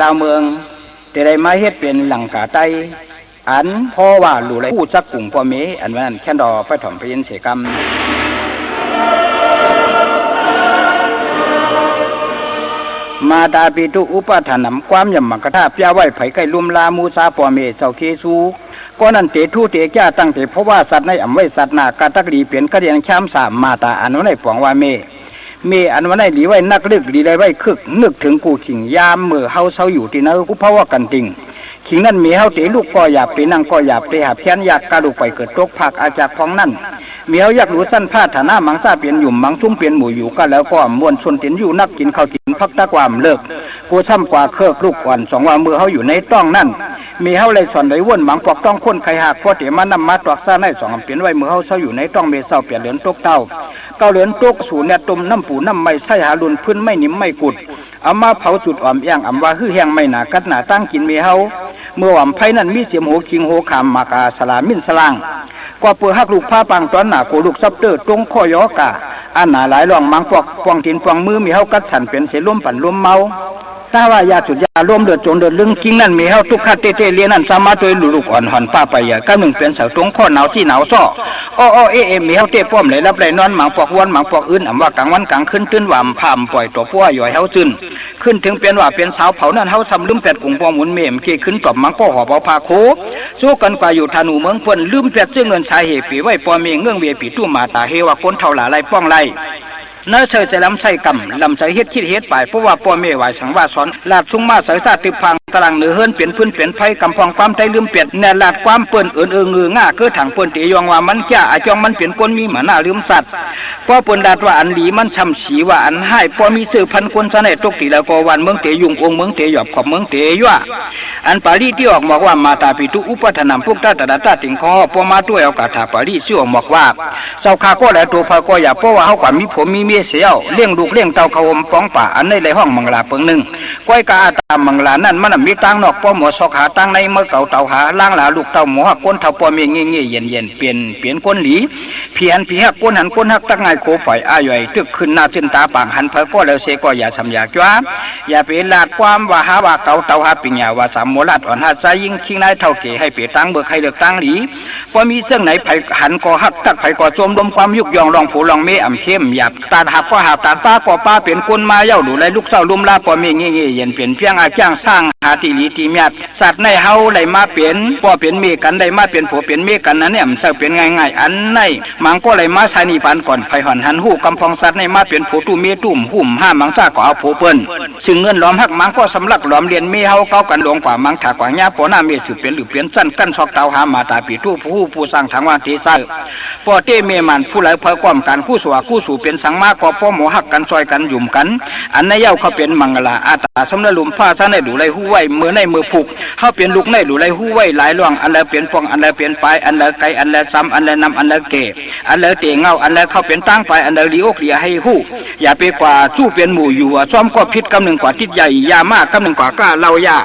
ลาวเมือง แต่ได้มาเฮ็ดเป็นหลังกาไตอันเพราะว่าหลู่ไรผู้จักกลุ่มพ่อเมอันว่านั้นแค่ดอไปถ่อมไปยินเสกรรมมาดาปิตุอุปทานนำความยำมักกะทาเปียไว้ไผ่ไก่ลุมลามูซาปอเมเจ้าเคซูก็นั่นเตทูเตจ้าตั้งแต่เพราะว่าสัตว์ในอำไว้สัตว์นากาตักดีเปลี่ยนกระเดียงช้ำสามมาตาอันวันในปองว่าเม เมอันวันในหลีไว้นักเลึกหลีได้ไว้คึกนึกถึงกูขิงยามมือเฮาเซาอยู่ที่นั่นกูเพราะว่ากันติงขิงนั่นมีเฮาเตลูกก็อยากไปนั่งก็อยากไปหาเพี้ยนอยากกระดูกไปเกิดตกผักอาจากของนั่นเมียวอยากรู้สั้นผ้าฐานะมังซาเปลี่ยนหยุ่มมังชุ่มเปลี่ยนหมูอยู่ก็แล้วก็มวนชนเตียนอยู่นักกินข้าวกินพักตะความเลิกกูช่ำกว่าเครือกลูกก่อนสองว่ามือเขาอยู่ในต้องนั่นมีเฮาเลยสอนได้ว่นหมังปอกต้องคนใครหักพอเตมานำมาตอกซ่าในสองเปลี่ยนไว้มือเฮาเศร้าอยู่ในต้องเมเศร้าเปลี่ยนเหลือนตกเต้า เกาเหลือนตกสูเนี่ยต้มน้ำปูน้ำไม่ใช่หาลุนพื้นไม่นิ่มไม่กุดเอามาเผาจุดอ่อมย่างอำว่าฮื้อแห้งไม่หนากัดหนาตั้งกินมีเฮาเมื่อว่ำไผนั่นมีเสียมโหคิงโหขามมากาสลามินสลางกว่าเปือหักลูกผ้าปังตอนหนาโกลูกซับเตอร์ตรงข้อยอกาอันหนาหลายรองมังปอกปองทินปองมือมีเฮากัดฉันเป็นเสล้มปั่นล้มเมา ถ้าว่ายาสุดยาร่วมเดือดจนเดือดลึงกิ้งนั่นมีเฮาทุกขัดเตเตเลียนั่นสามารถตัวลูกอ่อนหันป้าไปอย่าก้าหนึ่งเป็นเสาตรงข้อหนาวที่หนาวซ้ออ้อเอเอมีเฮาเตป้อมเลยรับเลยนอนหมังปอกวันหมังปอกอื่นอำว่ากลางวันกลางคืนตื้นว่ำพามปล่อยตัวพัวย่อยเฮาจึนขึ้นถึงเป็นว่าเป็นสาวเผานั่นเฮาทำลืมเป็ดกุงปองหมุนเมมเคขึ้นตบมังป้อหอบเอาพาโคสู้กันกว่าอยู่ธนูเมืองพ่นลืมแปดซึ่งเงินชายเหปีไว้ปอเมเงื่องเวียปีตู้มาตาเฮว่าคนเท่าหลาไรป้องไร เนื้อเชยจะลำใส่กำลำใส่เฮ็ดคิดเฮ็ดไปเพราะว่าปอเมไหวสังว่าสอนลาดชุ่งมาใส่ซาติพังตารางเหนือเฮินเปลี่ยนพื้นเปลี่ยนไฟกำพองความใจลืมเปลี่ยนแนลาดความเปิ่นเอินเออเงือง่าคือถังเปิ่นตียองว่ามันจ้าอาจองมันเปลี่ยนก้นมีหมาหน้าลืมสัตว์ พอปนดาดว่าอันหลีมันช้ำฉีว่าอันให้พอมีสื่อพันคนซะในตกตีแล้วก็วันเมืองเตยุงองเมืองเตหยอบขอบเมืองเตยั่วอันปารีที่ออกบอกว่ามาตาปิตุอุปทนามพวกตาตาตาติงคอพอมาด้วยเอากาถาปารีชื่อออกบอกว่าเจ้าข้าก็แลตัวพาก็อย่าเพราะว่าเฮากว่ามีผมมีเมียเสียวเลี้ยงลูกเลี้ยงเต้าเขาอมป้องป่าอันในในห้องมังลาเปิงหนึ่งก้อยกาตามมังลานั่นมันมีตังนอกป้อหมอสอกหาตังในเมื่อเก่าเต่าหาล่างหลาลูกเต่าหมอก้นเท่าปอมีเงี้ยเงี้ยเย็นเย็นเปลี่ยนเปลี่ยนก้นหลีเพียนเพียก้นหันก้นหักตั้งไงโคฝ่ายอาย่อยตึกขึ้นหน้าขึ้นตาปางหันเพอก็แล้วเสก็อย่าทำอย่าจ้าอย่าไปลาดความว่าหาว่าเก่าเต่าหาปิญญาว่าสามโมลาดอ่อนหาใจยิ่งชิงนายเท่าเก๋ให้เปียตั้งเบิกให้เลือกตั้งหลีพอมีเรื่องไหนไผหันก็หักตักไผก็จมลมความยุกยองลองผูลองเมอ่ำเข้มหยาบตาหักก็หาตาตาก็ป้าเป็นคนมาเย้าดูไรลูกเศร้าลุมลาปอมีเงี้ยเย็นเปลี่ยนเพียงอาจ้างสร้างหาตีลีตีเมียดสัตว์ในเฮาไหลมาเปลี่ยนปอเปลี่ยนเมีกันได้มาเปลี่ยนผัวเปลี่ยนเมีกันนั้นเนี่ยมันเศร้าเปลี่ยนง่ายๆอันในมังก็ไหลมาสานีปานก่อนไผหันหันหูกำพองสัตว์ในมาเปลี่ยนผัวตู้เมียตุ่มหุ่มห้ามังซ่าก็เอาผัวเปิ้นซึ่งเงินล้อมหักมังก็สำลักล้อมเรียนเมียเฮาเก้ากันหลวงกว่ามังถากว่าญาปอหน้าเมียสืบเปลี่ยนหรือเปลี่ยนสั้นกั้นซอกเตาหามาตาปีตู้ผู้ผู้สร้างทางว่าทีซ่าปอเต้เมียมันผู้ไหลเผยความการคู่สวคู่สู่เป็นสังมาก็พ่อหมอหักกันซอยกันยุ่มกัน อันในเย้าเขาเป็นมังลาอาตาสำนักลุมผ้าซะในดูไรหูไว้มือในมือผูกเขาเปลี่ยนลูกในหลูไรหู้ไว้หลายล่วงอันละเปลี่ยนฟองอันละเปลี่ยนปลายอันละไกอันละซ้ำอันละนำอันละเกอันละเตะเงาอันละเขาเปลี่ยนตั้งไปอันละลีโอกเลียให้หู้อย่าไปกว่าสู้เปลี่ยนหมู่อยู่ซ้อมก็พิษกำหนึ่งกว่าทิศใหญ่ยามากกำหนึ่งกว่ากล้าเล่ายา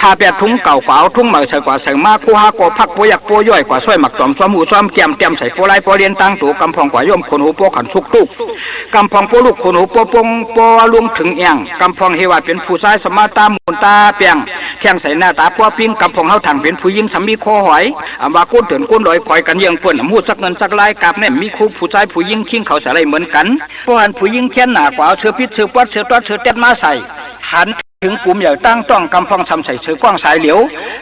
พาเปียทุ่งเก่าขวาวทุ่งเหมือใส่กว่าใส่มากคู่ฮาโกพักโปยักโปย่อยกว่าช่วยหมักจอมซ้อมหูซ้อมแกมแกมใส่โปไลโปเรียนตั้งตัวกำพองกว่าย่อมคนหูโปขันสุกตุกกำพองโปลูกคนหูโปปงโปลุงถึงเอียงกำพองเฮวาเป็นผู้ชายสมาตามุนตาเปียงเทียงใส่หน้าตาพัวปิ้งกำพองเฮาถังเป็นผู้หญิงสามีคอหอยอาว่าก้นเถื่อนก้นลอยคอยกันเยี่ยงเพื่อนมูดสักเงินสักลายกับเนี่ยมีคู่ผู้ชายผู้หญิงคิงเขาใส่ไรเหมือนกันเพราะอันผู้หญิงแค้นหนากว่าเชือพิษเชือปัดเชือตัดเชือเต็ดมาใส่หัน ถึงกลุ่มใหญ่ตั้งต้องกำฟังทำใส่เสือกว้างสายเหลียว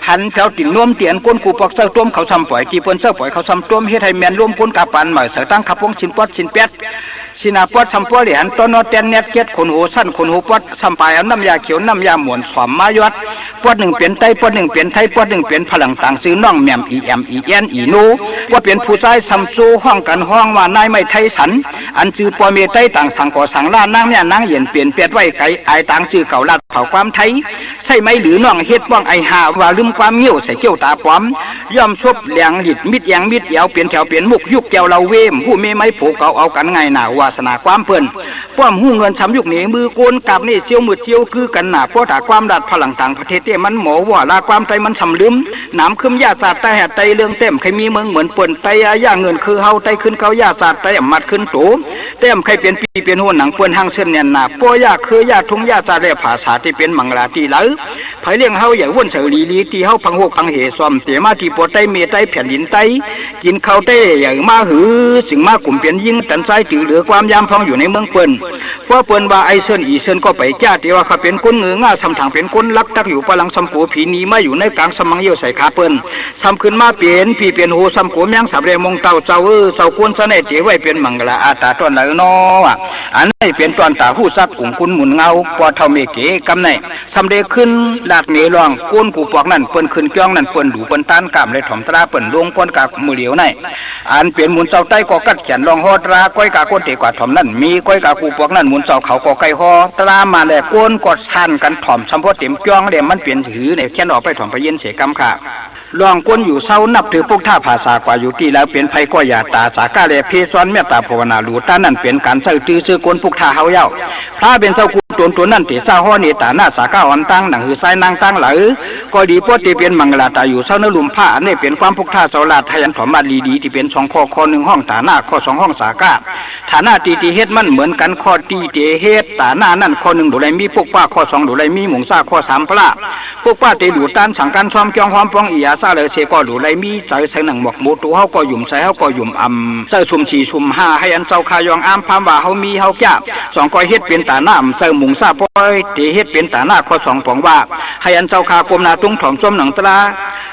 หันแถวติ่นน่วมเตียนก้นกูปอกเสื้อต้มเขาทำปล่อยที่เปิ้นเสื้อปล่อยเขาทำต้มเฮ็ดให้แมนร่วมก้นกาปันหมายเสือตั้งขับวงชินปอดชินเป็ดชินาปอดทำปอดเหรียญต้นนอเตียนเน็ตเก็ดขนหูสั้นขนหูปอดทำปลายน้ำยาเขียวน้ำยาหมวนสวมมายวด ปวดหนึ่งเปลี่ยนไตปวดหนึ่งเปลี่ยนไทยปวดหนึ่งเปลี่ยนพลังต่างซื้อน้องแหม่มอีแอมอีแอนอีนูว่าเปลี่ยนผู้ชายซัมซูห้องกันห้องว่านายไม่ไทยสัน อันจื้อปอเมไตต่างสังก่อสังล่านั่งเนี่ยนั่งเย็นเปลี่ยนเปียดไว้ไกลไอต่างจือเก่าลาดเผาความไทยใช่ไหมหรือน้องเฮ็ดว่างไอหาว่าลืมความเงี้ยวใส่เกี้ยวตาปลอม ย่อมชบเหลียงหลิดมิดแยงมิดเอวเปลี่ยนแถวเปลี่ยนมุกยุกแก้วเราเวมผู้มีไม้ผูกเก่าเอากันไงหนาวาสนาความเพิ่นป้อมหูเงินช้ำยุกนี้มือโกนกับนี่เจียวมือเจียวคือกันหนาเพราะถ้าความดัดพลังต่างประเทศเต้มันหมอว่าลาความใจมันสำลืมน้ำคืมยาศาสตร์ไตแหดไตเรื่องเต็มใครมีเมืองเหมือนเปิ่นไตอาย่าเงินคือเฮาไตขึ้นเขายาศาสตร์ไตมัดขึ้นโตเต็มใครเป็นปีเป็นหัวหนังเปิ้นห้างเส้นเนี่ยหนาป้อยาคือยาทุ่งยาศาสตร์และภาษาที่เป็นมังลาที่เหลือ ไผเลี้ยงเฮาอย่าว่นเฉลีลีที่เฮาพังหกพังเหซอมเตมาที่ปวดใต้เมใต้แผ่นดินใต้กินข้าวใต้อย่ามาหือสิ่งมากลุ่มเปลี่ยนยิ่งตันใจถือเหลือความยามพองอยู่ในเมืองเปิ้นเพราะเปิ้นว่าไอเซินอีเซินก็ไปจ้าที่ว่าเขาเป็นคนเงือง่าทำทางเป็นคนลักตักอยู่พลังสมปูผีนีมาอยู่ในกลางสมังเยี่ยวใส่ขาเปิ้นทำขึ้นมาเปลี่ยนพี่เปลี่ยนโหสำโขมยังสับเรมงเต่าเจ้าเออเจ้าควรเสน่ห์เจ๋ไว้เป็นมังกลาอาตาตอนไหนนาะอันนี้เป็นตอนตาหู้ซักกลุ่มคุณหมุนเงาปอเท่าเมเก๋กำไนสำเร็จขึ้นลาดเมรองก้นกูปอกนั่นเปิ้นขึ้นจ้ยงนั่นเปิ้นดูเปิ้นต้านกามเลยถ่อมตราเปิ้นลงก้นกากมือเหลียวในอันเปลี่ยนหมุนเจ้าใต้ก็กัดแขนลองฮอตราก้อยกาก้นเตกว่าถ่อมนั่นมีก้อยกากูปอกนั่นหมุนเจ้าเขาก็ไก่ฮอตรามาแลก้นกดทันกันถ่อมสมพอเต็มจ้ยงเลยมันเปลี่ยนถือในแค่นออกไปถ่อมไปเย็นเสกำค่ะ ลองก้นอยู่เศร้านับถือพวกท่าภาษากว่าอยู่ที่แล้วเป็นไผก็อย่าตาสากาเลเพซอนเมตตาภาวนาหลูตานั่นเป็นการเสื่อตื้อซื้อก้นพวกท่าเฮาเย้าพระเป็นเศร้ากูตัวตัวนั่นติเศร้าห้อนี่ตาหน้าสากาอ่อนตั้งหนังหือไซนางตั้งหรือก็ดีพวกที่เป็นมังกรตาอยู่เศร้าเนื้อลุมผ้าอันนี้เป็นความพวกท่าเสาลาทยันถอมมาดีดีที่เป็นสองข้อข้อหนึ่งห้องตาหน้าข้อสองห้องสากา ฐานะตีตีเฮ็ดมันเหมือนกันข้อตีเตเฮ็ดตาหน้านั่นข้อหนึ่งดูไรมีพวกป้าข้อสองดูไรมีหมงซาข้อสามพระพวกป้าเตดูต้านสังกันซ้อมจองความปองอียาซาเลยเชก็ดูไรมีใส่ใส่หนังหมกหมูตัวเฮาก็หยุ่มใส่เฮาก็หยุ่มอำใส่ชุมชีชุมห้าให้อันเจ้าคายองอามพามว่าเฮามีเฮาแก่สองก้อยเฮ็ดเป็นตาหน้าใส่หมงซาป้อยเตเฮ็ดเป็นตาหน้าข้อสองปองว่าให้อันเจ้าคากลมนาตุ้งถ่อมส้มหนังตรา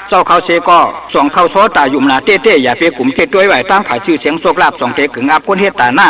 เจ้าเขาเชก็สองเข้าโซตาหยุ่มนาเต้เต้อย่าไปกลุ่มเต้ด้วยไหวตั้งผายชื่อเสียงโชคลาภสองเทกึงอาคนเฮ็ดตาหน้า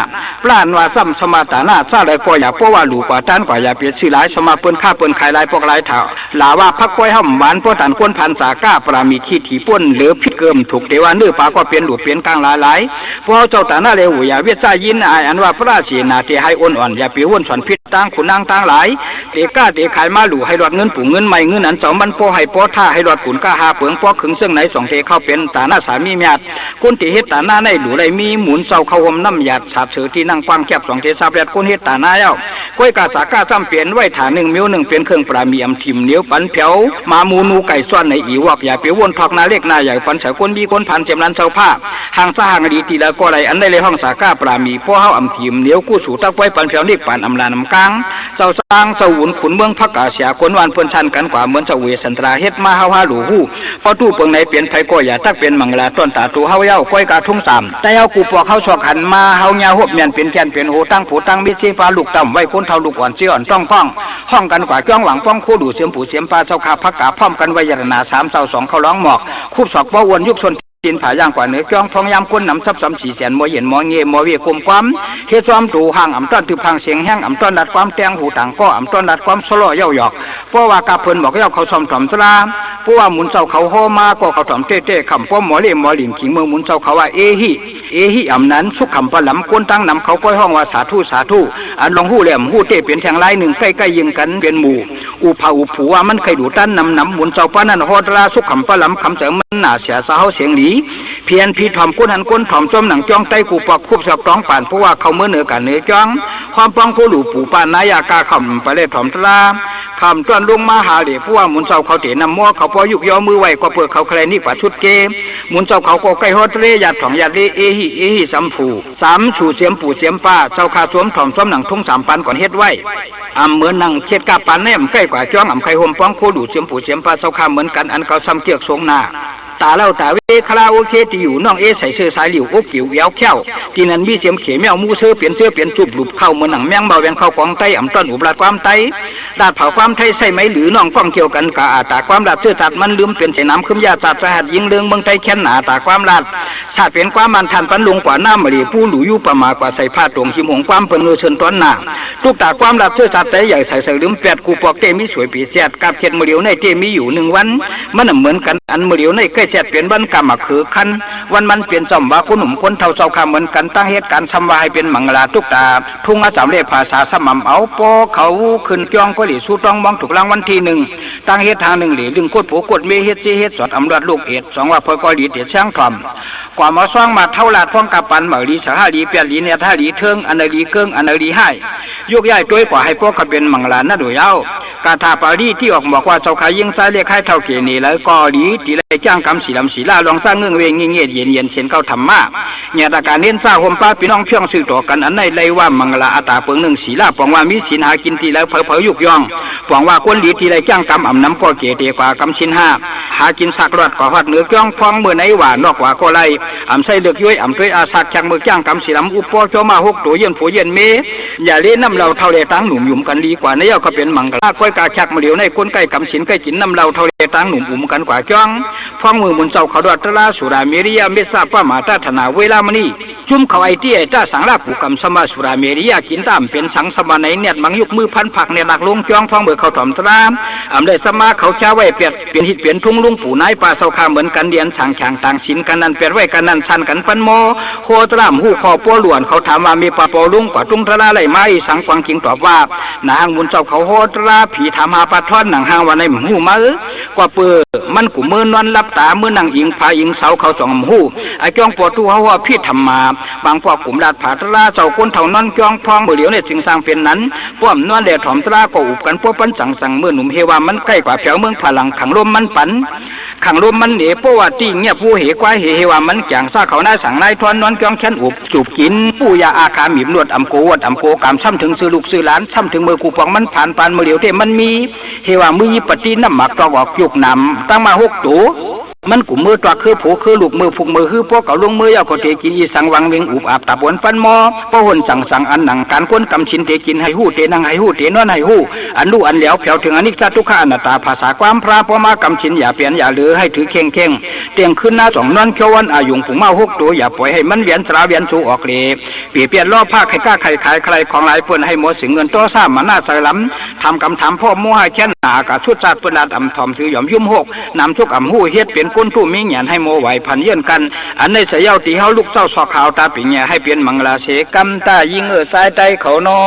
ล้านว่าซ้ำสมาตาหน้าซาเลยก็อย่าเพราะว่าหลูกว่าต้านกว่าอย่าเปียชื่อหลายสมาเปิ้นค่าเปิ้นขายหลายพวกหลายเถ่าลาว่าพักก้อยห่ำหวานพวกตันก้นพันสาก้าปรามีขี้ถีป้นหรือพิษเกิมถูกเทวานื้อปาก็เป็นหลุดเป็นกลางหลายหลายพวกเจ้าตาหน้าเลวอย่าเวียดซายินอายอันว่าพระราชีนาเทให้อ่อนอ่อนอย่าเปียวนสอนพิษตั้งขุนนางตั้งหลายเตก้าเตขายมาหลูให้รอดเงินปู่เงินใหม่เงินอันสองมันพอให้พอท่าให้รอดขุนก้าหาเปิงพอขึงซึ่งไหนสองเทเข้าเป็นตาหน้าสามีเมียดคนที่เฮ็ดตาหน้าในหลูไรมีหมุนเศร้าเข้าหมน้ำหยาดสาบเสือที่นั่งฟังแคบสองเทซาเปียดคนเฮ็ดตาหน้าเย้าก้อยกาสาก้าซ้ำเปลี่ยนไว้ฐานหนึ่งมิ้วหนึ่งเป็นเครื่องปรามีอำทิมเนียวปันเผียวมามูนูไก่ซ้อนในอีวอกอย่าเปียววนทอกนาเล็กนาใหญ่ปันเสือคนมีคนพันเจมรันเศร้าผ้าห่างซ่าห่างดีทีละก็ไรอันได้เลยห้องสาก้าปรามีพ่อเฮาอำทิมเนียวกู้สู่ตักไว้ปันเผียวนี่ปันอำลานำกลางเจ้าสร้างเจ้าหุ่นขุนเมืองพักกาเสียคนวันเพิ่นชันกันกว่าเหมือนเจ้าเวสันตราเฮ็ดมาเฮาฮาหลูหู้พอตู้เปิงไหนเปลี่ยนไผก็อย่าตักเป็นมังลาต้นตาตูเฮาเย้าก้อยกาทุ่งสามแต่เฮากูปอกเฮาชอกหันมาเฮาญาหบเมียนเป็นแกนเป็นโหตั้งผู้ตั้งมิเชฟ้าลูกต่ำไว้คนเท่าลูกอ่อนเสียอ่อนต้องฟ้องห้องกันกว่าจ้องหวังป้องคู่ดูเสียมผู้เสียมปลาเจ้าขาพักกาพร้อมกันไว้ยรนาสามเสาสองเขาร้องหมอกคูบศอกบ่วนยุคชนดินผาย่างกว่าเนื้อจ้องพองยามก้นนำซับซ้ำสีแสนมอเห็นมอเงยมอเวียกลมความเทซ้อมตูห่างอ่ำต้อนถือพังเสียงแห้งอ่ำต้อนดัดความแตงหูต่างก็อ่ำต้อนดัดความสโลเย้าหยอกเพราะว่ากาเพิ่นบอกเย้าเขาซอมถอมสลา เพราะว่าหมุนเจ้าเขาโฮมาก็เขาถอมเต้เต้คำเพราะหมอเล่หมอหลินขิงเมืองหมุนเจ้าเขาว่าเอฮิเอฮิอ่ำนั้นสุขคำปลำก้นตั้งนำเขาก้อยห้องว่าสาธุสาธุอันลองหู้เหลี่ยมหู้เต้เปลี่ยนแทงลายหนึ่งใกล้ใกล้ยิงกันเป็นหมู่อุผาอุผูว่ามันเคยดูตั้นนำนำหมุนเจ้าป้านั่นฮอดราสุขคำปลำคำเสริมมันหนาเสียสาวเสียงหลีเพียนพีถ่อมก้นหันก้นถ่อมจมหนังจ้องใต้กูปอกคุบสับร้องป่านเพราะว่าเขาเมื่อเหนือกันเหนือจ้องความป้องผู้หลูปู่ปานนายากาคำไปเลยถ่อมตรา คำต้อนลงมาหาเหลี่ยผู้ว่าหมุนเสาเขาเตะนำมัวเขาพอยุกย้อมือไหวก็เปลือกเขาแคลนี่ฝ่าชุดเกมหมุนเสาเขาก็ใกล้ฮอดเรยาถ่องยาเรเอฮิเอฮิสัมผูสามฉูเสียมปู่เสียมป้าเสาคาสวมถ่อมซ้อมหนังทุ่งสามปันก่อนเฮ็ดไว้อำเหมือนนังเช็ดกาปันแนมใกล้กว่าจ้องอำไข่ห่มป้องโคดูเสียมปู่เสียมป้าเสาคาเหมือนกันอันเขาซ้ำเกียกสงหน้า ตาเล่าตาเวคาราโอเคที่อยู่น้องเอใส่เสื้อสายหลิวโอกิวเววแค้วที่นั้นมีเสียมเขมแมวมูเสื้อเปลี่ยนเสื้อเปลี่ยนจุบหลุบเข้าเหมือนหนังแมงเบาแวงเข้าของไตอ่ำต้นอุบลาดความไตดาดเผาความไทยใส่ไหมหรือน้องก้องเกี่ยวกันกะอาตาความลาดเสื้อตัดมันลืมเปลี่ยนใส่น้ำขึ้นยาตัดสหัสยิงเรืองเมืองไทยแค้นหนาตาความลาดชาติเป็นความมันทันปันลุงกว่าหน้ามรีผู้หลูอยู่ประมากว่าใส่ผ้าตรงหิมหงความเปินเงือเชิญต้นหนาทุกตาความลาดเสื้อตัดแต่ใหญ่ใส่ใส่ลืมแปดกูปอกเตมีสวยปีเสียดกับเข็ดมือเดียวในเตมีอยู่หนึ่งวันมันเหมือนกันอันมือเดียวในใกล้เจ็ดเปลี่ยนวันกรรมคือคันวันมันเปลี่ยนจอมว่าคุณหนุ่มคนเท่าเจ้าคำเหมือนกันตั้งเหตุการณ์ทำวาให้เป็นมังลาทุกตา ทุ่งอาสามเล่ภาษาสม่ำเอาปอเขาขึ้นจ้องก็หลีสู้ต้องมองถูกรางวันที่หนึ่งตั้งเหตุทางหนึ่งหลีดึงโคตรผูกดเมเฮ็ดเจเฮ็ดสอดอำรวจลูกเอ็ดสองว่าพอก็หลีเตียช่างทอมกว่ามาซ่องมาเท่าลาดท้องกับปันเหมือลีสหาลีเปียลีเนี่ยท่าลีเทิงอันลีเกิงอันลีให้ยกย้ายตัวยกว่าให้พวกเขาเป็นมังลานะดูยา กาถาปารีที่ออกบอกว่าเจ้าขายิ่งซ้ายเรียกให้เท่าเกนี่แล้วก็หลีตีไรจ้างกำสีลำสีลาลองสร้างเงื่องเวงเงียเย็นเย็นเช่นเข้าธรรมะเนี่ยตาการเน้นสร้างหมป้าพี่น้องเพียงสื่อต่อกันอันในเลยว่ามังลาอาตาเปิงหนึ่งสีลาปองว่ามีสินหากินทีแล้วเผอๆยุกย่องปองว่าคนหลีทีไรจ้างกำอ่ำน้ำพ่อเกเตกว่ากำชินห้าหากินสักรอดกว่าหัดเนื้อจ้องฟองเมื่อไหนว่านนอกว่าก็ไรอ่ำใส่เลือกย้อยอ่ำด้วยอาสักจากเมื่อจ้างกำสีลำอุปโภคมาหกตัวเย็นผัวเย็นเมอย่าเล่นน้ำเราเท่าเรตังหนุ่มหยุ่มกันดีกว่าในเย้าเป็นมังกรก้อยกาชักมาเหลียวในก้นใกล้กำสินใกล้จินนำเราเท่าเรตังหนุ่มอุ่มกันกว่าจ้องฟ้องมือมุนเจ้าเขาดอดตลาสุราเมริยาเมษาป้ามาตาธนาเวลามณีจุ่มเขาไอที่ไอ้จ้าสังลาผูกำสมาสุราเมริยากินตามเป็นสังสมาในเนียดมังยุกมือพันผักเนี่ยหลักลงจ้องฟ้องเบิกเขาถอมตรามอำได้สมาเขาช้าไว้เปียดเปลี่ยนหิดเปลี่ยนทุ่งลุงปู่นายป่าเสาคาเหมือนกันเดียนสั่งฉางต่างสินกันนันเปลี่ยนไว้กันนันชันกันปันโมโคตรามหูคอปัวหลวนเขาถามว่ามีปลาปอลุงกว่าตุ้งทราไหลไม้สังกวางคิงตอบว่านางบุญเจ้าเขาโหตราผีถามหาปลาทอนหนังห้างวันในหูมาเออกว่าเปือมันกูมือนอนรับตามือนังอิงพาอิงเสาเขาสองหูไอ้จ้องปวดตัวเขาว่าพี่ทำมา บางพวกกลุ่มลาดผาตราเจ้าคนเท่านอนจ้องพองเบื่อเหลียวในสิงสร้างเฟียนนั้นพวกนอนแดดถอมตราก็อุบกันพวกปันสั่งสั่งมือหนุ่มเฮว่ามันใกล้กว่าแถวเมืองพลังขังลมมันปัน ขังลมมันเหนียเพราะว่าตีเงียบผู้เหกว่าเหเฮว่ามันจางซาเขาหน้าสั่งนายทอนนอนกองแค้นอุบจูบกินผู้ยาอาคาหมีบนวดอำโกวดอำโกกามซ้ำถึงซื้อลูกซื้อหลานซ้ำถึงมือกูปองมันผ่านปานมือเหลียวเทมันมีเฮว่ามือยิปฏิน้ำหมักตอกออกยุกนำตั้งมาหกตัว มันกุมมือตัวคือผูคือลูกมือผูกมือคือพวกเก่าลงมือยาวกเตกินอีสังวังเวงอุบอาบตาบวนฟันมอพอหนสั่งสั่งอันหนังการก้นกำชินเตกินให้หู้เตนังให้หู้เตนอนให้หู้อันลู่อันเหลียวแผวถึงอนิจจทุกขาอนัตตาภาษาความพระพอมากำชินอย่าเปลี่ยนอย่าเหลือให้ถือเข่งเข่งเตียงขึ้นหน้าสองนอนเขียววันอายุงผูมาหกตัวอย่าปล่อยให้มันเวียนสลาเวียนสูออกเลยเปลี่ยนเปลี่ยนรอผ้าใครกล้าใครขายใครของหลายเพื่อนให้หมดสิงเงินโตซ้ำมาหน้าใส่ล้ำทำกำถามพ่อมั่วให้แค่หนากะชุดชาติเพื่อนดำทอมถือหย่อมยุ่มหกนำทุกอ่ำหู้เฮ็ดเป็นก้นผู้มีเงียนให้โมไหวพันเยื่นกัน อันในเสียาตีเฮาลูกเจ้าสอกขาวตาปิญญาให้เปลี่ยนมังลาเสกัมตายิงเออสายใจเขานอ